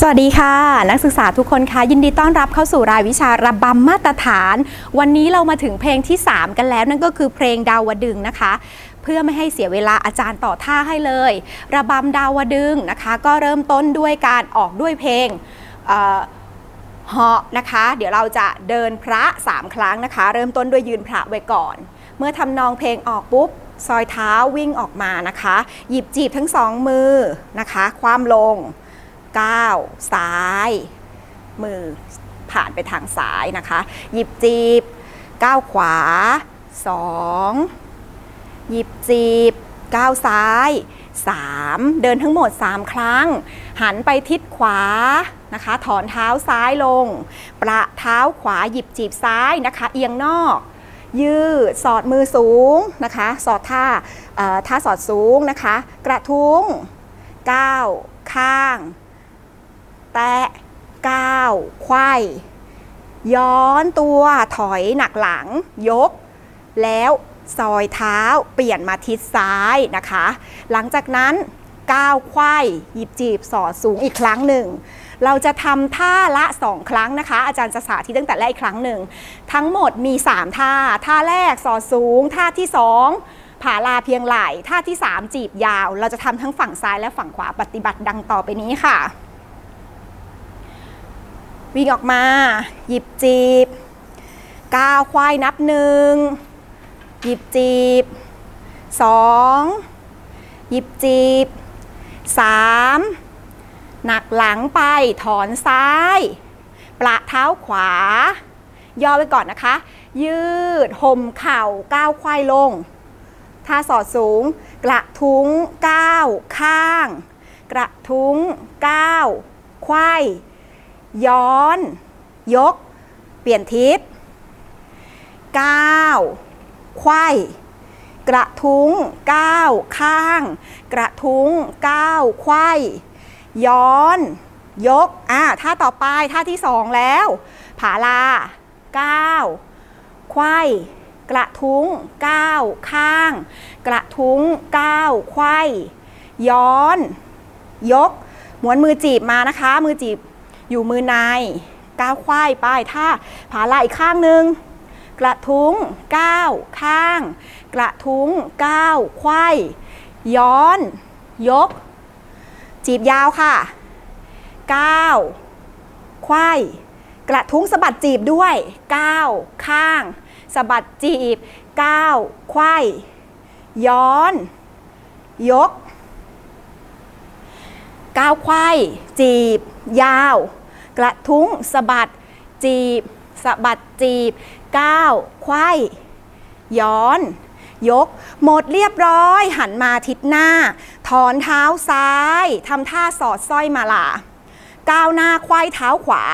สวัสดีค่ะ นักศึกษาทุกคนค่ะยินดีต้อนรับเข้าสู่รายวิชาระบำมาตรฐาน วันนี้เรามาถึงเพลงที่ 3 กันแล้วนั่นก็คือเพลงดาวดึงนะคะ เพื่อไม่ให้เสียเวลาอาจารย์ต่อท่าให้เลย ระบำดาวดึงนะคะ ก็เริ่มต้นด้วยการออกด้วยเพลงเหาะนะคะ เดี๋ยวเราจะเดินพระ 3 ครั้งนะคะ เริ่มต้นด้วยยืนพระไว้ก่อน เมื่อทำนองเพลงออกปุ๊บซอยเท้าวิ่งออกมานะคะ หยิบจีบทั้งสองมือนะคะ คว่ำลง ก้าวซ้าย มือผ่านไปทางซ้ายนะคะ หยิบจีบก้าวขวาสองหยิบจีบก้าวซ้ายสามเดินทั้งหมด 3 ครั้ง หันไปทิศขวานะคะ ถอนเท้าซ้ายลง ประเท้าขวาหยิบจีบซ้ายนะคะ เอียงนอก ยืดสอดมือสูงนะคะ สอดท่าท่าสอดสูงนะคะ กระทุ้งก้าวข้าง แตะก้าวไขว้ย้อนตัวถอยหนักหลังยก แล้วซอยเท้าเปลี่ยนมาทิศซ้ายนะคะ หลังจากนั้นก้าวไขว้หยิบจีบสอดสูงอีกครั้งหนึ่ง เราจะทำท่าละ 2 ครั้งนะคะ อาจารย์จะสาธิตตั้งแต่แรกอีกครั้งหนึ่ง ทั้งหมดมี 3 ท่า ท่าแรกสอดสูง ท่าที่ 2 ผาลาเพียงไหล่ท่าที่ 3 จีบยาว เราจะทำทั้งฝั่งซ้ายและฝั่งขวาปฏิบัติดังต่อไปนี้ค่ะ วิ่งออกมา หยิบจีบก้าวควายนับหนึ่งหยิบจีบสองหยิบจีบสามหนักหลังไปถอนซ้าย ประเท้าขวา ย่อไว้ก่อนนะคะ ยืดห่มเข่าก้าวควายลงท่าสอดสูง กระทุ้งก้าวข้าง กระทุ้งก้าวควาย ย้อน ยก เปลี่ยนทิศก้าวไขว้กระทุ้งก้าวข้าง กระทุ้งก้าวไขว้ย้อน ยกอ่าท่าต่อไปท่าที่สองแล้ว ผาลาก้าวไขว้กระทุ้งก้าวข้าง กระทุ้งก้าวไขว้ย้อน ยกหมวนมือจีบมานะคะ มือจีบ อยู่มือในก้าวควายไปท่าผาลาอีกข้างหนึ่งกระทุ้งก้าวข้าง กระทุ้งก้าวควายย้อน ยก จีบยาวค่ะก้าวควายกระทุ้งสะบัดจีบด้วยก้าวข้างสะบัดจีบก้าวควายย้อน ยกก้าวไขว้จีบ ยาว กระทุ้งสะบัด จีบสะบัดจีบ ก้าวไขว้ย้อน ยก หมดเรียบร้อย หันมาทิศหน้า ถอนเท้าซ้ายทำท่าสอดสร้อยมาลาก้าวหน้าไขว้เท้าขวา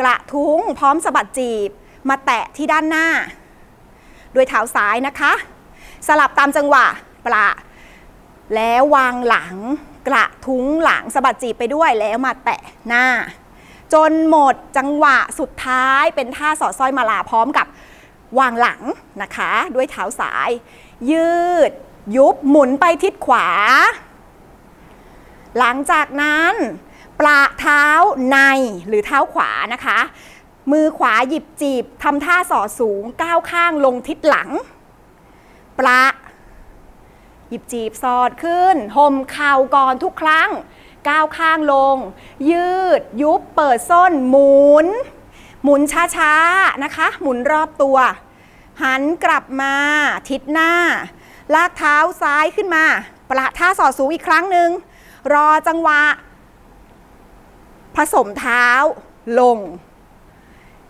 กระทุ้งพร้อมสะบัดจีบ มาแตะที่ด้านหน้า ด้วยเท้าซ้ายนะคะ สลับตามจังหวะประแล้ววางหลัง กระทุ้งหลังสะบัดจีบไปด้วยแล้วมาแตะหน้า จนหมดจังหวะสุดท้ายเป็นท่าสอดสร้อยมาลาพร้อมกับวางหลังนะคะ ด้วยเท้าซ้าย ยืด ยุบหมุนไปทิศขวา หลังจากนั้นปลาเท้าในหรือเท้าขวานะคะ มือขวาหยิบจีบทำท่าสอดสูงก้าวข้างลงทิศหลัง ปลา หยิบจีบสอดขึ้นห่มเข่าก่อนทุกครั้ง ก้าวข้างลง ยืด ยุบเปิดส้น หมุน หมุนช้าๆนะคะ หมุนรอบตัว หันกลับมา ทิศหน้า ลากเท้าซ้ายขึ้นมา ประท่าสอดสูงอีกครั้งหนึ่งรอจังหวะ ผสมเท้าลง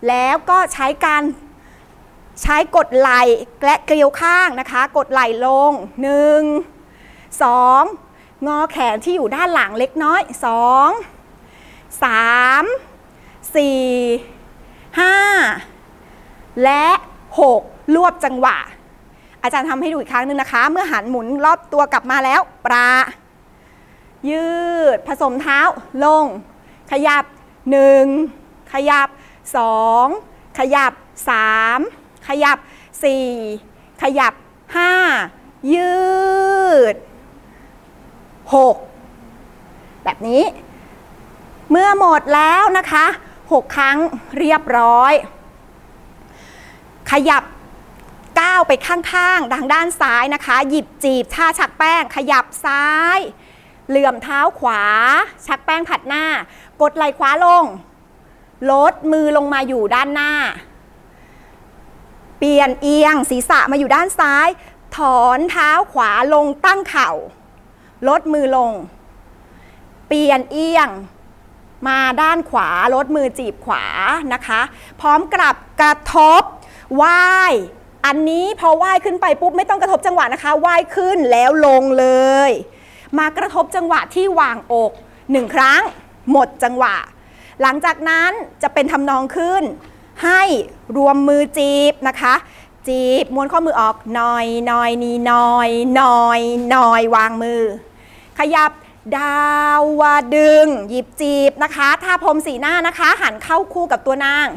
แล้วก็ใช้การ ใช้กดไหล่และเกลียวข้างนะคะ กดไหล่ลง 1 2 งอแขนที่อยู่ด้านหลังเล็กน้อย 2 3 4 5 และ 6 รวบจังหวะ อาจารย์ทำให้ดูอีกครั้งหนึ่งนะคะ เมื่อหันหมุนรอบตัวกลับมาแล้ว ปลายืด ผสมเท้าลง ขยับ 1 ขยับ 2 ขยับ 3 ขยับ 4 ขยับ 5 ยืด 6 แบบนี้ เมื่อหมดแล้วนะคะ 6 ครั้งเรียบร้อย ขยับก้าวไปข้างๆ ทางด้านซ้ายนะคะ หยิบจีบท่าชักแป้ง ขยับซ้าย เหลื่อมเท้าขวา ชักแป้งผัดหน้า กดไหล่ขวาลง ลดมือลงมาอยู่ด้านหน้า ปลี่ยนเอียง ศีรษะมาอยู่ด้านซ้าย ถอนเท้าขวาลงตั้งเข่า ลดมือลง เปลี่ยนเอียง มาด้านขวา ลดมือจีบขวานะคะ พร้อมกลับกระทบว่ายอันนี้พอว่ายขึ้นไปปุ๊บไม่ต้องกระทบจังหวะนะคะว่ายขึ้นแล้วลงเลย มากระทบจังหวะที่วางอกหนึ่งครั้ง หมดจังหวะ หลังจากนั้นจะเป็นทำนองขึ้น ให้รวมมือจีบนะคะ จีบม้วนข้อมือออกหน่อยหน่อยนี่หน่อยหน่อยหน่อยวางมือ ขยับดาวดึง หยิบจีบนะคะท่าพรมสีหน้านะคะ หันเข้าคู่กับตัวนาง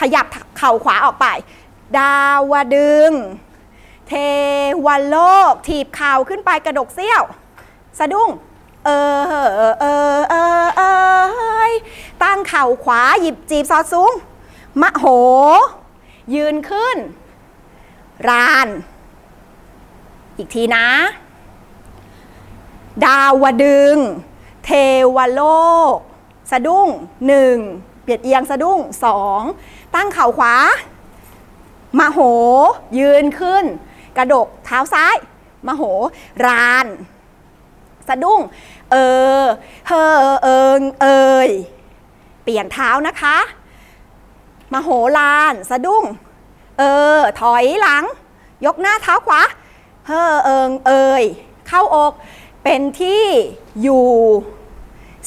ขยับเข่าขวาออกไป ดาวดึง เทวโลก ถีบเข่าขึ้นไปกระดกเสี้ยว สะดุ้ง เออเออเออเออตั้งเข่าขวาหยิบจีบซอดสูง มะโห ยืนขึ้น ราน อีกทีนะ ดาวดึง เทวโลก สะดุ้งหนึ่งเปียดเอียงสะดุ้งสองตั้งเข่าขวามโห ยืนขึ้น กระดกเท้าซ้ายมโห ราน สะดุ้ง เออเฮอเอิงเอยเปลี่ยนเท้านะคะ มโหลานสะดุ้ง เออ ถอยหลัง ยกหน้าเท้าขวา เฮอเอิงเอยเข้าอก เป็นที่อยู่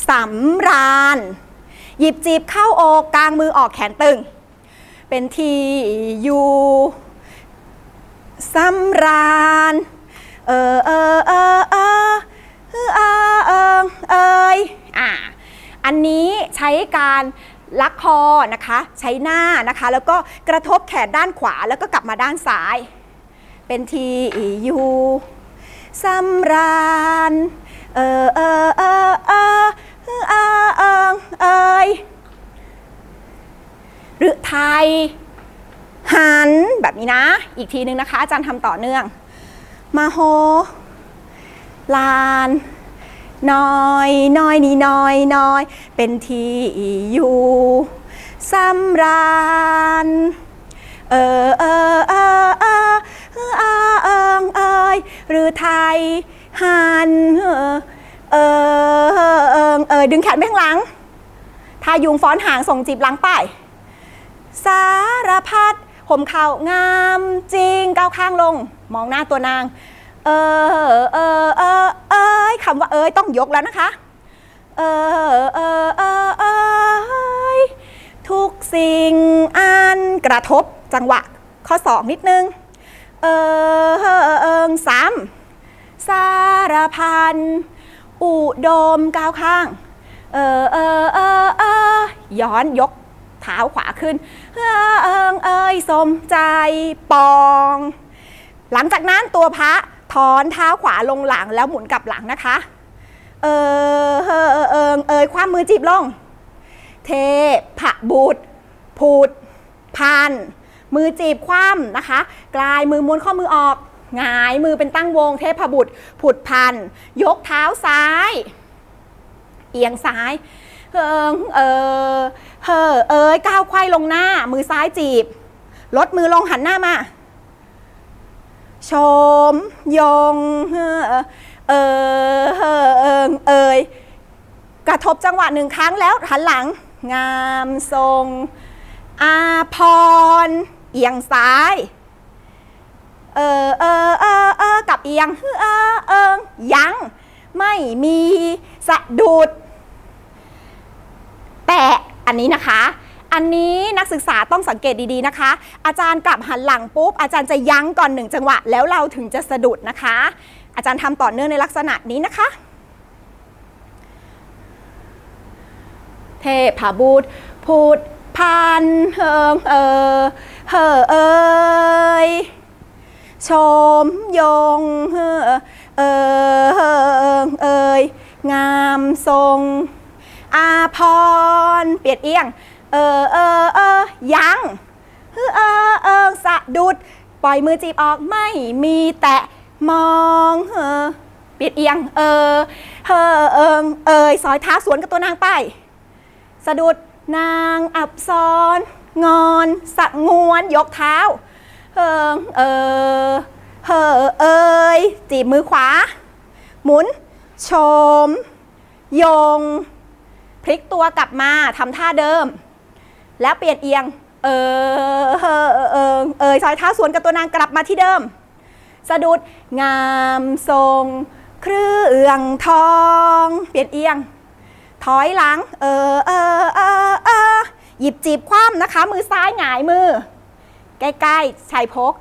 สำราญ หยิบจีบเข้าอกกลางมือออกแขนตึง เป็นที่อยู่สำราญ เออเออเออเออเออเออเออเอยอะอันนี้ใช้การ ลักคอนะคะ ใช้หน้านะคะ แล้วก็กระทบแขนด้านขวาแล้วก็กลับมาด้านซ้าย เป็นทีอยู่สำราญเออเออเออเออเออเออเออเอยหรือไทย หันแบบนี้นะ อีกทีนึงนะคะ อาจารย์ทำต่อเนื่อง มาโฮลาน น้อยน้อยนี่น้อยน้อย เป็นที่อยู่สำราญเออเออเออเออเออเออเออเอยหรือไทยหันเออเออเออเออเอยดึงแขนไปข้างหลังถ้ายุงฟ้อนหางส่งจีบหลังไปสารพัดผมเข่างามจริงก้าวข้างลง มองหน้าตัวนาง เออเออเออเอยคำว่าเอยต้องยกแล้วนะคะ เออเออเออเอยทุกสิ่งอันกระทบจังหวะข้อสองนิดนึง เออเออเออสามสารพันอุดมก้าวข้าง เออเออเออเออย้อนยกเท้าขวาขึ้น เออเอิงเอยสมใจปอง หลังจากนั้นตัวพระ ถอนเท้าขวาลงหลังแล้วหมุนกลับหลังนะคะ เออเออเออเอิงเอยความมือจีบลง เทพะบุตรผูดพัน มือจีบคว่ำนะคะ กลายมือม้วนข้อมือออกหงายมือเป็นตั้งวง เทพบุตร ผุดพัน ยกเท้าซ้าย เอียงซ้ายเอิงเออเฮอเอ้ยก้าวไขว้ลงหน้า มือซ้ายจีบ ลดมือลงหันหน้ามา ชมยงเออเออเออเออยกระทบจังหวะหนึ่งครั้งแล้วหันหลัง งามทรง อาพร เอียงซ้าย เออเออเออเออกับเอียงเออเอิงยังไม่มีสะดุด แต่อันนี้นะคะ อันนี้นักศึกษาต้องสังเกตดีๆนะคะ อาจารย์กลับหันหลังปุ๊บ อาจารย์จะยั้งก่อนหนึ่งจังหวะ แล้วเราถึงจะสะดุดนะคะ อาจารย์ทำต่อเนื่องในลักษณะนี้นะคะ เทพบุตพูดพันเฮิงเออเฮอเอยชมยงเฮอเออเฮอเอยงามทรงอาพรเปียนเอียง เออเออเออยังฮึเออเออสะดุด ปล่อยมือจีบออกไม่มีแตะมองเฮอปลี่ยนเอียง เออเฮอเอิงเอยซอยเท้าสวนกับตัวนางไป สะดุดนางอับซ้อน งอนสะงวนยกเท้าเฮิงเออเฮอเอยจีบมือขวา หมุน ชม ยง พลิกตัวกลับมาทำท่าเดิม แล้วเปลี่ยนเอียง เออเฮอเออเอยซอยเท้าสวนกับตัวนางกลับมาที่เดิม สะดุดงามทรง เครื่องทอง เปลี่ยนเอียง ถอยหลัง เออเออเออเออหยิบจีบคว่ำนะคะ มือซ้ายหงายมือ ใกล้ๆชายพก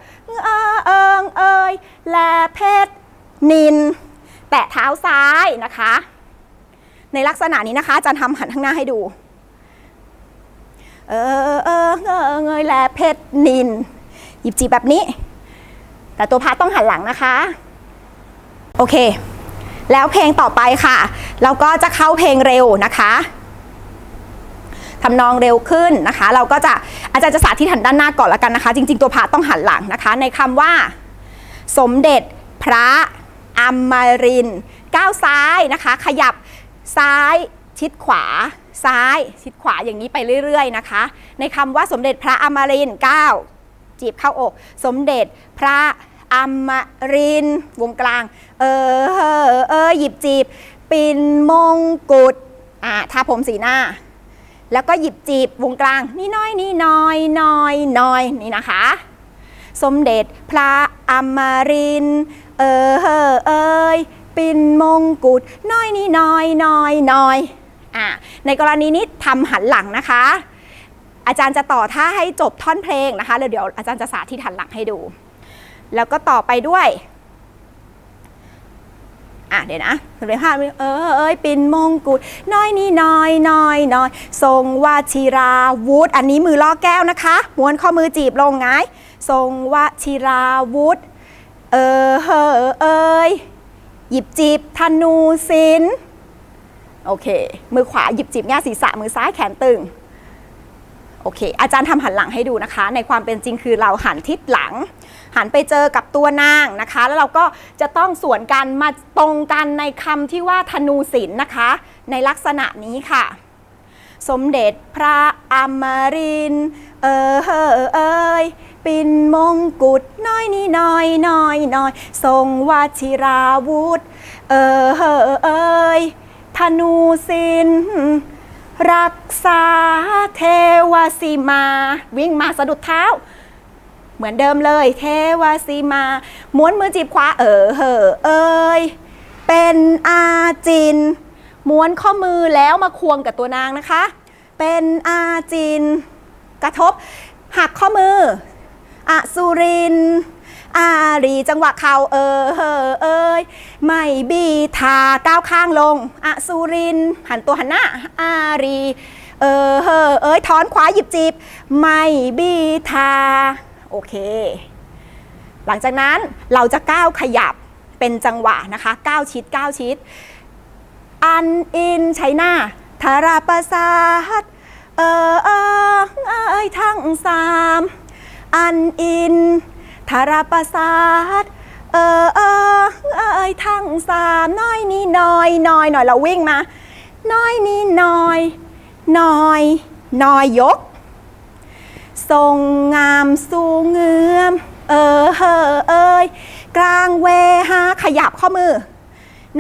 เออเอิงเอยแลเพชรนิน แตะเท้าซ้ายนะคะ ในลักษณะนี้นะคะอาจารย์ทำหันข้างหน้าให้ดู เออเออเออเงยแลเพชรนิน หยิบจีบแบบนี้ แต่ตัวพาต้องหันหลังนะคะ โอเค แล้วเพลงต่อไปค่ะ เราก็จะเข้าเพลงเร็วนะคะทำนองเร็วขึ้นนะคะ เราก็จะอาจารย์จะสาธิตหันด้านหน้าก่อนละกันนะคะ จริง ๆ ตัวพาต้องหันหลังนะคะ ในคำว่า สมเด็จพระอมรินก้าวซ้ายนะคะ ขยับซ้ายชิดขวา ซ้าย ชิดขวาอย่างนี้ไปเรื่อยๆนะคะ ในคำว่าสมเด็จพระอมรินทร์ก้าวจีบเข้าอก สมเด็จพระอมรินวงกลาง เออเออเออหยิบจีบ ปินมงกุฎอ่าทาผมสีหน้า แล้วก็หยิบจีบวงกลาง นี่น้อยนี่น้อยน้อยน้อยนี่นะคะ สมเด็จพระอมรินเออเออเอยปินมงกุฎน้อยนี่น้อยน้อยน้อยอ่ะในกรณีนี้ทำหันหลังนะคะ อาจารย์จะต่อท่าให้จบท่อนเพลงนะคะแล้วเดี๋ยวอาจารย์จะสาธิตหันหลังให้ดู แล้วก็ต่อไปด้วยอะเดี๋ยวนะเรียนภาพเออเอ้ยปินมงกุฎน้อยนี่น้อยน้อยน้อยทรงวชิราวุธ อันนี้มือล่อแก้วนะคะ ม้วนข้อมือจีบลงไงายทรงวชิราวุธ เออเออเอ้ยหยิบจีบธนูศิลป์ โอเค มือขวาหยิบจีบง่าศีรษะมือซ้ายแขนตึง โอเค อาจารย์ทำหันหลังให้ดูนะคะ ในความเป็นจริงคือเราหันทิศหลัง หันไปเจอกับตัวนางนะคะ แล้วเราก็จะต้องสวนกันมาตรงกันในคำที่ว่าธนูศิลป์นะคะ ในลักษณะนี้ค่ะ สมเด็จพระอมรินเออเออเอยปินมงกุฎน้อยนี่น้อยน้อยน้อยทรงวชิราวุธ เออเออเอย นูศิลป์รักษาเทวสีมา วิ่งมาสะดุดเท้า เหมือนเดิมเลย เทวสีมา ม้วนมือจีบขวาเออเหอเอยเป็นอาจิน ม้วนข้อมือแล้วมาควงกับตัวนางนะคะ เป็นอาจิน กระทบหักข้อมืออสุริน อารีจังหวะเข่าเออเฮอเอยไม่บีทาก้าวข้างลงอสุรินหันตัวหันหน้าอารีเออเฮอเอ้ยถอนขวาหยิบจีบไม่บีทาโอเค หลังจากนั้นเราจะก้าวขยับเป็นจังหวะนะคะก้าวชิดก้าวชิด อันอินใช้หน้าธาราประสาทเออเออเอยทั้งสามอันอิน ธาราประสาทเออเออเอยทั้งสามน้อยนี่น้อยน้อยหน่อยเราวิ่งมา น้อยนี่น้อยน้อยน้อยยก ทรงงามสูงเงือมเออเฮอเอยกลางเวหาขยับข้อมือ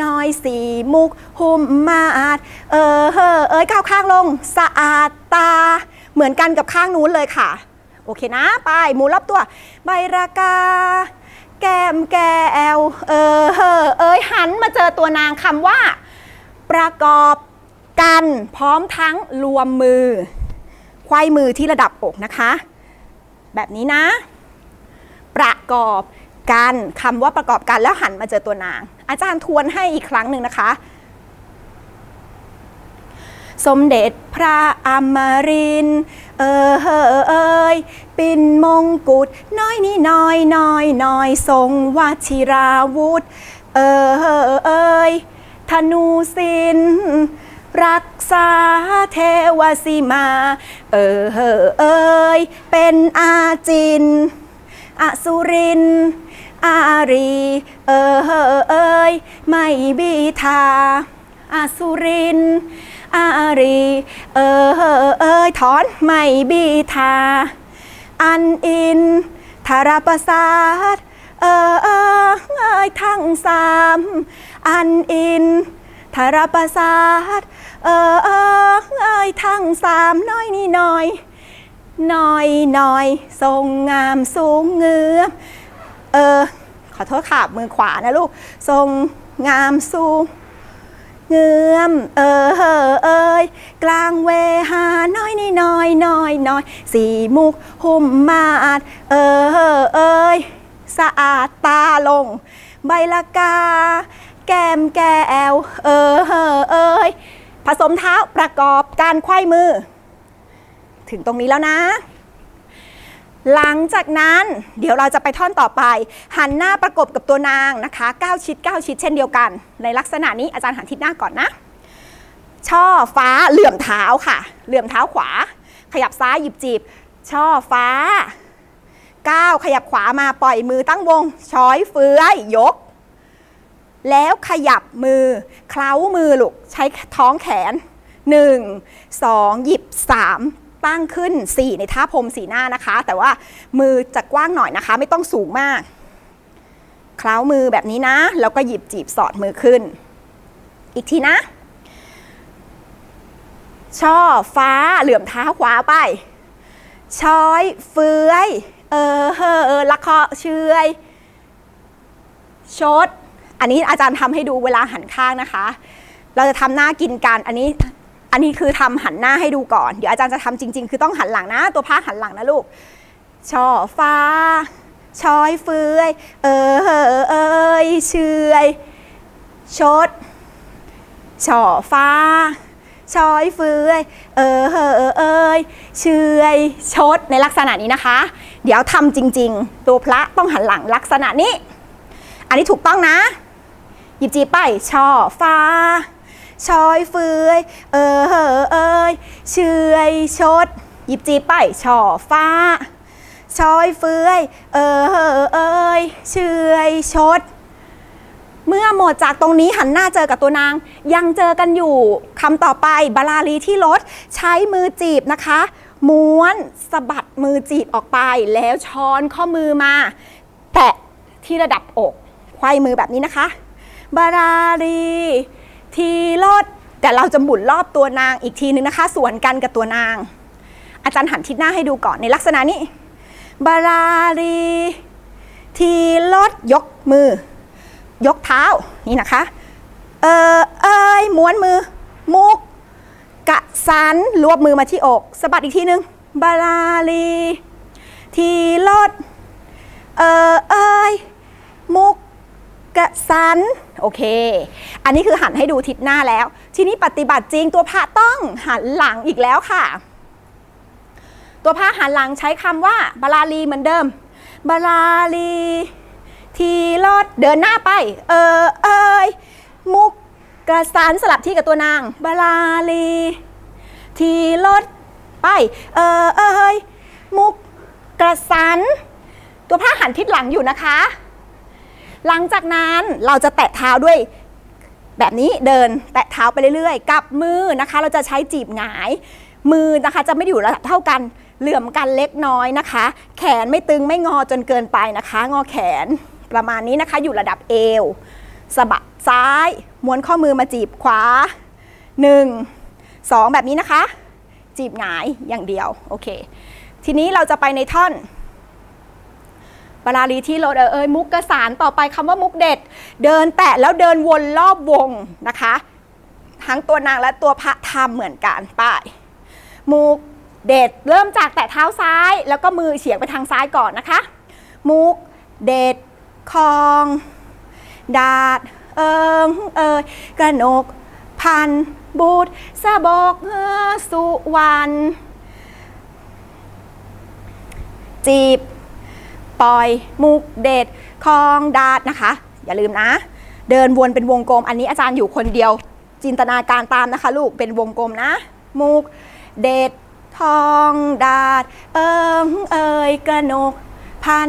น้อยสีมุก หุมมาดเออเฮอเอ้ยก้าวข้างลง สะอาดตา เหมือนกันกับข้างนู้นเลยค่ะ โอเคนะ ไป หมุนรอบตัว ใบรากา แกมแก้วเออเฮอเอ้ยหันมาเจอตัวนางคำว่า ประกอบกันพร้อมทั้งรวมมือควายมือที่ระดับอกนะคะ แบบนี้นะ ประกอบกันคำว่าประกอบกันแล้วหันมาเจอตัวนาง อาจารย์ทวนให้อีกครั้งหนึ่งนะคะสมเด็จพระอมรินทร์ เออเฮอเอยปินมงกุฎน้อยนี่น้อยน้อยน้อยทรงวชิราวุธ เออเฮอเอยธนูศิลป์รักษาเทวสีมา เออเออเอยเป็นอาจินอสุรินอารี เออเออเอยไม่บีทาอสุริน อารี เออเออเอยถอนไม่บีทา อันอินทรประสาทเออเออเอยทั้งสามอันอินทรประสาทเออเออเอยทั้งสามน้อยนี่น้อยน้อยน้อยทรงงามสูงเงือเออขอโทษค่ะมือขวานะลูกทรงงามสูง เงื้อมเออเออเอยกลางเวหาน้อยนี่น้อยน้อยน้อยสีมุกหุ่มมาดเออเออเอยสะอาดตาลง ใบละกา แก้มแก้วเออเออเอยผสมเท้าประกอบการไขว้มือ ถึงตรงนี้แล้วนะ หลังจากนั้นเดี๋ยวเราจะไปท่อนต่อไป หันหน้าประกบกับตัวนางนะคะ9ชิด9ชิดเช่นเดียวกัน ในลักษณะนี้อาจารย์หันทิศหน้าก่อนนะ ช่อฟ้าเหลื่อมเท้าค่ะ เหลื่อมเท้าขวา ขยับซ้ายหยิบจีบ ช่อฟ้าก้าวขยับขวามาปล่อยมือตั้งวง ช้อยเฟื้อยยก แล้วขยับมือ เคล้ามือลูกใช้ท้องแขน 1 2 หยิบ 3 ตั้งขึ้น 4 ในท่าพรมสีหน้านะคะ แต่ว่ามือจะกว้างหน่อยนะคะ ไม่ต้องสูงมากเคล้ามือแบบนี้นะ แล้วก็หยิบจีบสอดมือขึ้น อีกทีนะ ช่อฟ้าเหลื่อมเท้าขวาไป ช้อยเฟื้อย เออเฮอเออละเคาะเชยชด อันนี้อาจารย์ทำให้ดูเวลาหันข้างนะคะ เราจะทำหน้ากินกัน อันนี้ อันนี้คือทำหันหน้าให้ดูก่อน เดี๋ยวอาจารย์จะทำจริง ๆ คือต้องหันหลังนะ ตัวผ้าหันหลังนะลูกช่อฟ้าชอยเฟื้อยเออเฮอเอยเชยชดช่อฟ้าชอยเฟื้อยเออเฮอเอยเชยชดในลักษณะนี้นะคะ เดี๋ยวทำจริง ๆ ตัวพระต้องหันหลังลักษณะนี้ อันนี้ถูกต้องนะ หยิบจีบไปช่อฟ้า ชอยเฟื้อยเออเฮอเอยเชยชด หยิบจีบไปช่อฟ้าชอยเฟื้อยเออเฮอเอยเชยชด เมื่อหมดจากตรงนี้หันหน้าเจอกับตัวนาง ยังเจอกันอยู่คำต่อไปบาลาลีที่รถใช้มือจีบนะคะ ม้วนสะบัดมือจีบออกไป แล้วช้อนข้อมือมา แตะที่ระดับอกไขว้มือแบบนี้นะคะ บาลาลี ทีรถแต่เราจะหมุนรอบตัวนางอีกทีนึงนะคะ สวนกันกับตัวนาง อาจารย์หันทิศหน้าให้ดูก่อนในลักษณะนี้ บาลาลีทีรถยกมือ ยกเท้านี่นะคะ เออเอ้ยม้วนมือ มุก กะสันรวบมือมาที่อกสะบัดอีกทีนึง บาลาลีทีลดเออเอ้ยมุก กะสันโอเค อันนี้คือหันให้ดูทิศหน้าแล้ว ทีนี้ปฏิบัติจริงตัวพระต้องหันหลังอีกแล้วค่ะ ตัวพระหันหลังใช้คำว่าบาลาลีเหมือนเดิม บาลาลี ทีรอดเดินหน้าไป เออเอยมุกกระสานสลับที่กับตัวนาง บาลาลี ทีรถไป เออเอยมุกกระสันตัวผ้าหันทิศหลังอยู่นะคะ หลังจากนั้นเราจะแตะเท้าด้วยแบบนี้เดินแตะเท้าไปเรื่อยๆ กับมือนะคะ เราจะใช้จีบหงาย มือนะคะจะไม่อยู่ระดับเท่ากัน เหลื่อมกันเล็กน้อยนะคะ แขนไม่ตึงไม่งอจนเกินไปนะคะ งอแขนประมาณนี้นะคะ อยู่ระดับเอวสะบัดซ้าย ม้วนข้อมือมาจีบขวา 1 2 แบบนี้นะคะ จีบหงายอย่างเดียว โอเค ทีนี้เราจะไปในท่อน ปราลีที่รถเออเอยมุกกระสานต่อไปคำว่ามุกเด็ด เดินแตะแล้วเดินวนรอบวงนะคะ ทั้งตัวนางและตัวพระทำเหมือนกันป้ายมุกเด็ดเริ่มจากแตะเท้าซ้าย แล้วก็มือเฉียงไปทางซ้ายก่อนนะคะ มุกเด็ดคองดาดเอิงเอยกระนก พันบูดสะบกเฮือสุวรรณจีบ ปอย มุกเด็ดคองดาดนะคะ อย่าลืมนะ เดินวนเป็นวงกลม อันนี้อาจารย์อยู่คนเดียว จินตนาการตามนะคะ ลูกเป็นวงกลมนะ มุกเด็ดทองดาด เอิงเอยกระนก พัน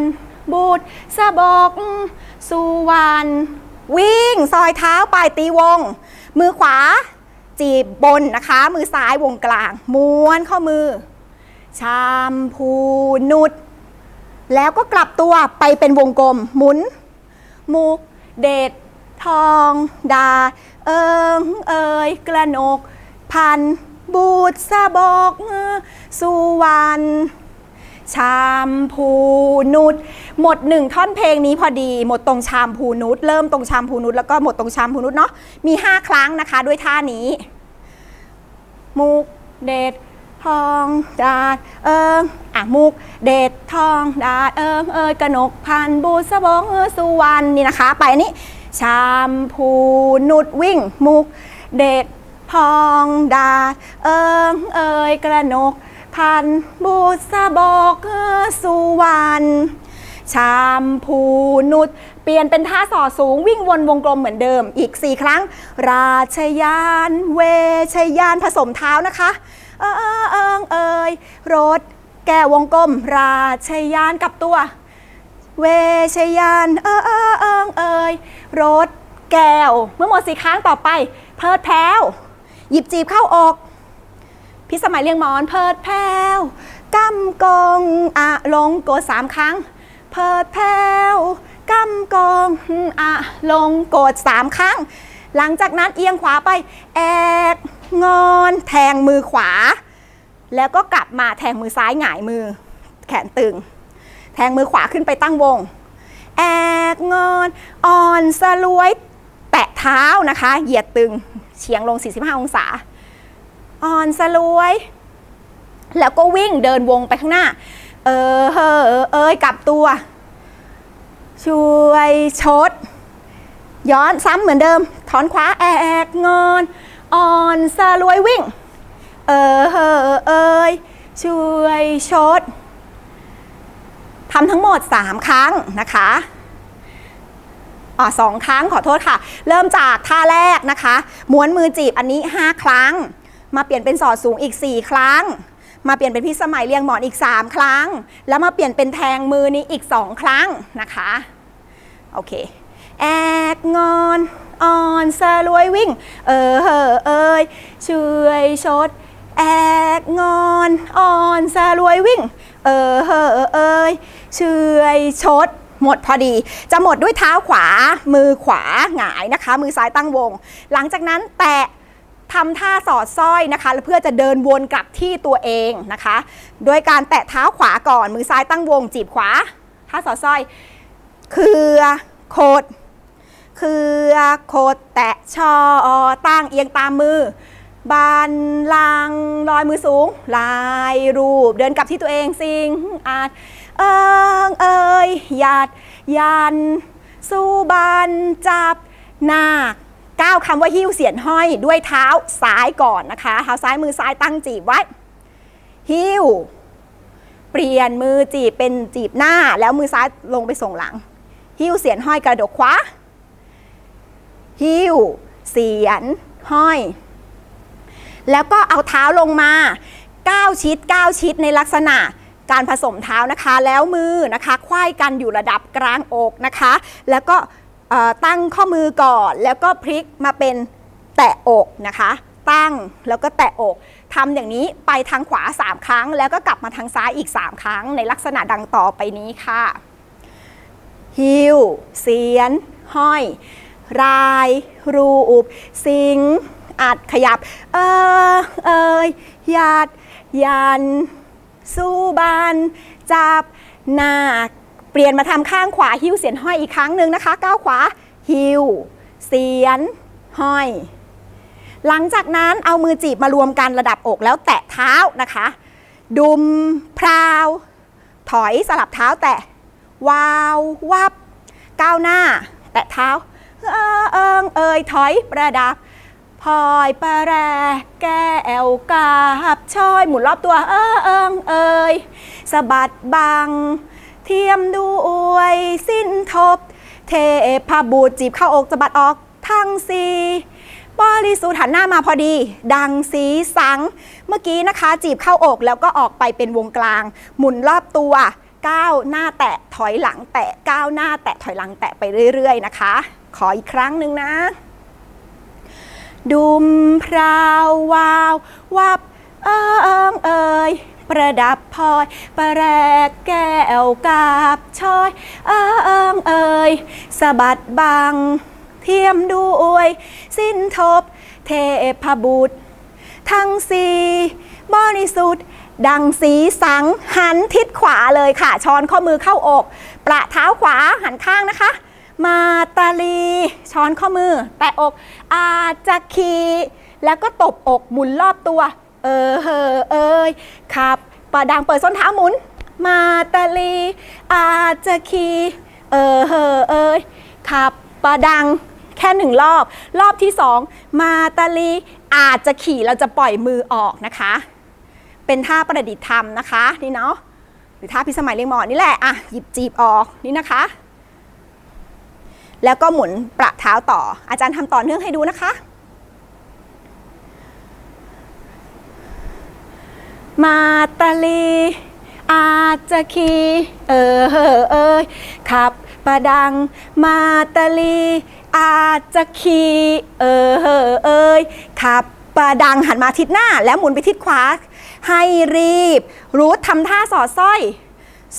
บูดสะบกสุวรรณวิ่งซอยเท้าปลายตีวง มือขวา จีบบนนะคะ มือซ้ายวงกลาง ม้วนข้อมือชามพูนุด แล้วก็กลับตัวไปเป็นวงกลม หมุน มุก เด็ดทอง ดา เอิงเอย กระนก พัน บูดสะบกสุวรรณชามพูนุชหมดหนึ่งท่อนเพลงนี้พอดี หมดตรงชามพูนุชเริ่มตรงชามพูนุชแล้วก็หมดตรงชามพูนุชเนาะมี 5 ครั้งนะคะด้วยท่านี้ มุกเด็ด ทองดาดเอิงอะมุก เด็ดทองดาดเอิงเอยกระนกพันบูสะบงเออสุวรรณนี่นะคะ ไปอันนี้ชามพูนุชวิ่งมุก เด็ดทองดาดเอิงเอยกระนกพันบูสะบอกเออสุวรรณชามพูนุช เปลี่ยนเป็นท่าสอสูงวิ่งวนวงกลมเหมือนเดิมอีก 4 ครั้ง ราชยาน เวชยานผสมเท้านะคะ เออเออเอิงเอยรถแก้ววงกลม ราชยานกลับตัว เวชยาน เออเออเอิงเอยรถแก้ว เมื่อหมดสี่ครั้งต่อไป เพิดแพ้ว หยิบจีบเข้าอกพิสมัยเรียงหมอนเพิดแพ้วกำกองอะลงโกสามครั้ง เพิดแพ้ว กำกองอะลงโกดสามครั้ง หลังจากนั้นเอียงขวาไป แอกงอนแทงมือขวา แล้วก็กลับมาแทงมือซ้ายหงายมือ แขนตึง แทงมือขวาขึ้นไปตั้งวง แอกงอนอ่อนสลวย แตะเท้านะคะ เหยียดตึงเฉียงลง 45 องศา อ่อนสลวย แล้วก็วิ่งเดินวงไปข้างหน้า เออเออเออเอยกลับตัว ช่วยชด ย้อนซ้ำเหมือนเดิม ถอนขวาแอกงอนอ่อนสลวยวิ่ง เออเออเอยช่วยชดทำทั้งหมด 3 ครั้งนะคะอ่าสองครั้งขอโทษค่ะ เริ่มจากท่าแรกนะคะ ม้วนมือจีบอันนี้ 5 ครั้ง มาเปลี่ยนเป็นสอดสูงอีก 4 ครั้ง มาเปลี่ยนเป็นพิสมัยเรียงหมอนอีก 3 ครั้ง แล้วมาเปลี่ยนเป็นแทงมือนี้อีก 2 ครั้งนะคะโอเคแอกงอนอ่อนสลวยวิ่ง เออเออเอยช่วยชด แอกงอนอ่อนสลวยวิ่ง เออเออเอยช่วยชดหมดพอดี จะหมดด้วยเท้าขวา มือขวาหงายนะคะ มือซ้ายตั้งวง หลังจากนั้นแตะ ทำท่าสอดสร้อยนะคะเพื่อจะเดินวนกลับที่ตัวเองนะคะ โดยการแตะเท้าขวาก่อนมือซ้ายตั้งวงจีบขวาท่าสอดสร้อย คือโคดคือโคดแตะชอตั้งเอียงตามมือบานลังลอยมือสูง ลายรูป เดินกลับที่ตัวเองสิงอาจเอิงเอยหยัดยันสู้บานจับหน้า ก้าวคำว่าหิ้วเสียนห้อยด้วยเท้าซ้ายก่อนนะคะเท้าซ้ายมือซ้ายตั้งจีบไว้ หิ้ว เปลี่ยนมือจีบเป็นจีบหน้า แล้วมือซ้ายลงไปส่งหลัง หิ้วเสียนห้อยกระดกขวาหิ้ว เสียนห้อย แล้วก็เอาเท้าลงมา9ชิด9ชิดในลักษณะการผสมเท้านะคะ แล้วมือนะคะควายกันอยู่ระดับกลางอกนะคะ แล้วก็ ตั้งข้อมือก่อนแล้วก็พลิกมาเป็นแตะอกนะคะ ตั้งแล้วก็แตะอกทำอย่างนี้ไปทางขวา 3 ครั้ง แล้วก็กลับมาทางซ้ายอีก 3 ครั้ง ในลักษณะดังต่อไปนี้ค่ะหิวเสียน ห้อย ราย รูปสิง อัดขยับ เออเอยหยัดยัน สู้บันจับหนัก เปลี่ยนมาทำข้างขวาหิ้วเสียนห้อยอีกครั้งหนึ่งนะคะก้าวขวาหิ้วเสียนห้อย หลังจากนั้นเอามือจีบมารวมกันระดับอกแล้วแตะเท้านะคะ ดุมพราว ถอยสลับเท้าแตะวาววับ ก้าวหน้า แตะเท้า เออเอิงเอยถอยประดับพลอยประแรแก้แอวกาบช้อยหมุนรอบตัว เออเอิงเอยสะบัดบัง เทียมดูอวยสิ้นทบ เทพบุตรจีบเข้าอกสะบัดออกทั้งสีบริสุทธิ์หันหน้ามาพอดี ดังสีสัง เมื่อกี้นะคะ จีบเข้าอกแล้วก็ออกไปเป็นวงกลาง หมุนรอบตัวก้าวหน้าแตะถอยหลังแตะก้าวหน้าแตะถอยหลังแตะไปเรื่อยๆนะคะ ขออีกครั้งหนึ่งนะ ดุมพราววาววับเอิงเอ่ย ประดับพลอย ประแรกแก้วกาบชอยเอิงเอ่ยสะบัดบัง เทียมด้วย สิ้นทบ เทพบุตร ทั้งสีบริสุทธิ์ดังสีสังหันทิศขวาเลยค่ะ ช้อนข้อมือเข้าอก ประเท้าขวาหันข้างนะคะ มาตาลี ช้อนข้อมือ แตะอก อาจะคีแล้วก็ตบอกหมุนรอบตัว เออเฮอเอยขับปะดังเปิดส้นเท้าหมุน มาตาลี อาจะคีเออเฮอเอยขับปะดังแค่หนึ่งรอบ รอบที่สองมาตาลี อาจจะขี่เราจะปล่อยมือออกนะคะ เป็นท่าประดิษฐ์ธรรมนะคะนี่เนาะหรือท่าพิสมัยเรียงหมอนี่แหละอะหยิบจีบออกนี่นะคะ แล้วก็หมุนประเท้าต่ออาจารย์ทำต่อเนื่องให้ดูนะคะ มาตาลี อาจจะคีเออเฮอเอยขับประดัง มาตาลี อาจจะคีเออเฮอเอยขับประดังหันมาทิศหน้า แล้วหมุนไปทิศขวา ให้รีบ รูททำท่าสอดสร้อย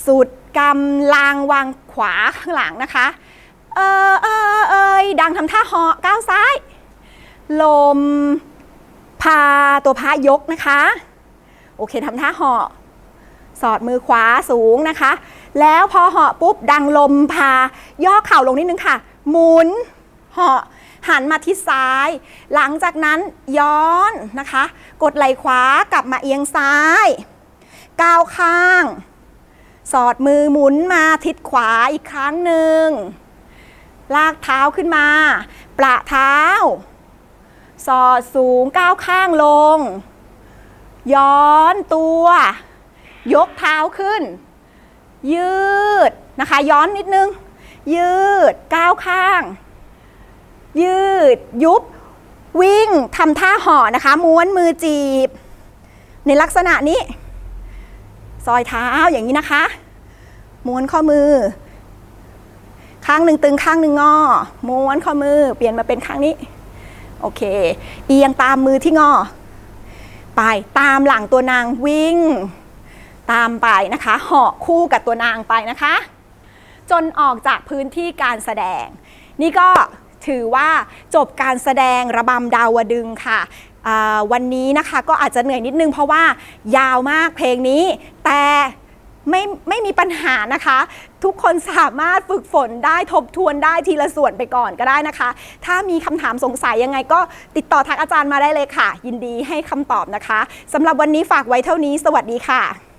สุดกำลางวางขวาข้างหลังนะคะ เออเออเอยดังทำท่าเหาะก้าวซ้าย ลมพาตัวพายกนะคะ โอเคทำท่าเหาะสอดมือขวาสูงนะคะ แล้วพอเหาะปุ๊บดังลมพา ย่อเข่าลงนิดนึงค่ะ หมุนเหาะหันมาทิศซ้าย หลังจากนั้นย้อนนะคะ กดไหล่ขวากลับมาเอียงซ้ายก้าวข้าง สอดมือหมุนมาทิศขวาอีกครั้งหนึ่ง ลากเท้าขึ้นมา ประเท้า สอดสูงก้าวข้างลง ย้อนตัว ยกเท้าขึ้น ยืดนะคะ ย้อนนิดนึง ยืดก้าวข้าง ยืดยุบ วิ่งทำท่าห่อนะคะ ม้วนมือจีบ ในลักษณะนี้ ซอยเท้าอย่างนี้นะคะ ม้วนข้อมือ ข้างหนึ่งตึงข้างหนึ่งงอ ม้วนข้อมือ เปลี่ยนมาเป็นข้างนี้ โอเค เอียงตามมือที่งอ ไปตามหลังตัวนางวิ่ง ตามไปนะคะเหาะคู่กับตัวนางไปนะคะ จนออกจากพื้นที่การแสดง นี่ก็ถือว่าจบการแสดงระบำดาวดึงค่ะวันนี้นะคะก็อาจจะเหนื่อยนิดนึงเพราะว่ายาวมากเพลงนี้แต่ ไม่ไม่มีปัญหานะคะ ทุกคนสามารถฝึกฝนได้ทบทวนได้ทีละส่วนไปก่อนก็ได้นะคะ ถ้ามีคำถามสงสัยยังไงก็ติดต่อทักอาจารย์มาได้เลยค่ะ ยินดีให้คำตอบนะคะสำหรับวันนี้ฝากไว้เท่านี้ สวัสดีค่ะ